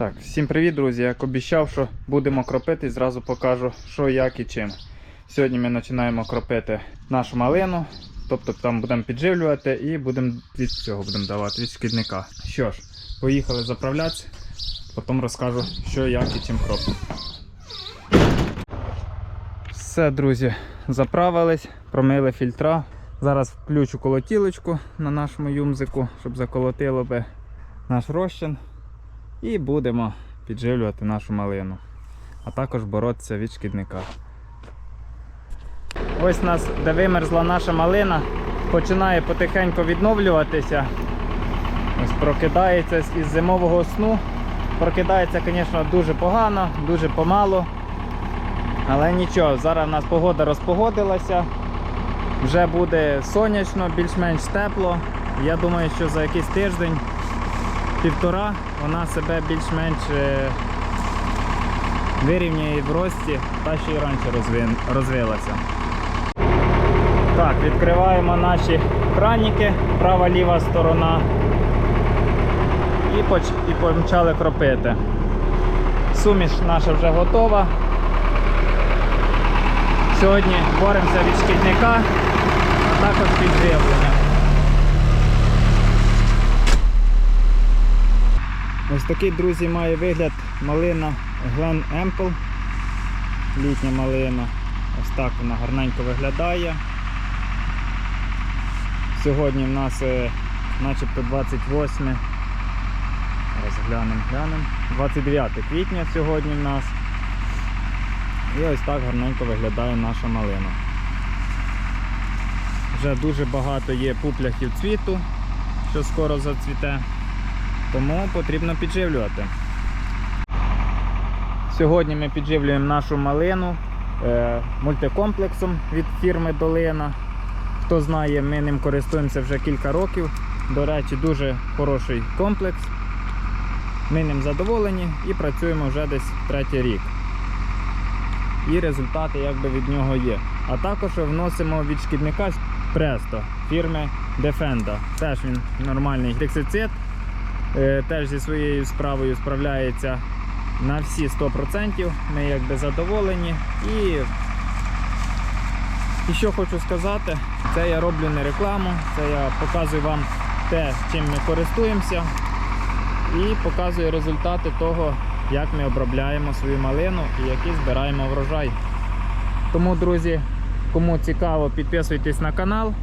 Так, всім привіт, друзі. Як обіцяв, що будемо кропити, зразу покажу, що, як і чим. Сьогодні ми починаємо кропити нашу малину, тобто там будемо підживлювати і будемо від цього будемо давати, від шкідника. Що ж, поїхали заправлятися, потім розкажу, що, як і чим кропимо. Все, друзі, заправились, промили фільтра. Зараз включу колотілочку на нашому юмзику, щоб заколотило би наш розчин. І будемо підживлювати нашу малину, а також боротися від шкідника. Ось нас, де вимерзла наша малина, починає потихеньку відновлюватися. Ось прокидається із зимового сну. Прокидається, звісно, дуже погано, дуже помало. Але нічого, зараз у нас погода розпогодилася. Вже буде сонячно, більш-менш тепло. Я думаю, що за якийсь тиждень півтора вона себе більш-менш е, вирівняє в рості, та ще й раніше розвилася. Так, відкриваємо наші краніки, права-ліва сторона. І, поч... і почали кропити. Суміш наша вже готова. Сьогодні боремося від шкідника, а також підживлення. Ось такий, друзі, має вигляд малина Glen Ample. Літня малина. Ось так вона гарненько виглядає. Сьогодні в нас е, начебто 28. Зараз глянемо, глянемо. 29 квітня сьогодні в нас. І ось так гарненько виглядає наша малина. Вже дуже багато є пупляхів цвіту, що скоро зацвіте тому потрібно підживлювати. Сьогодні ми підживлюємо нашу малину е, мультикомплексом від фірми Долина. Хто знає, ми ним користуємося вже кілька років. До речі, дуже хороший комплекс. Ми ним задоволені і працюємо вже десь третій рік. І результати якби від нього є. А також вносимо від шкідника Presto фірми Defenda. Теж він нормальний гексицид. Е, теж зі своєю справою справляється на всі 100%. Ми якби задоволені. І, і що хочу сказати, це я роблю не рекламу, це я показую вам те, чим ми користуємося, і показую результати того, як ми обробляємо свою малину і який збираємо врожай. Тому, друзі, кому цікаво, підписуйтесь на канал.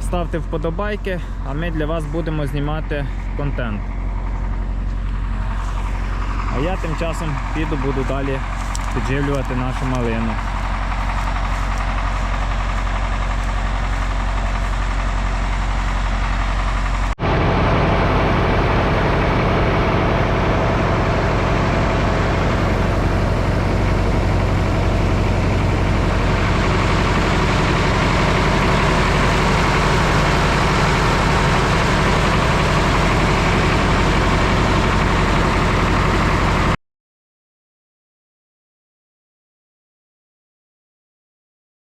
Ставте вподобайки, а ми для вас будемо знімати контент. А я тим часом піду буду далі підживлювати нашу малину.